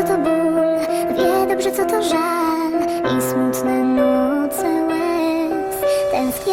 co to ból, wie dobrze co to żal i smutne noce łez. Tęsknię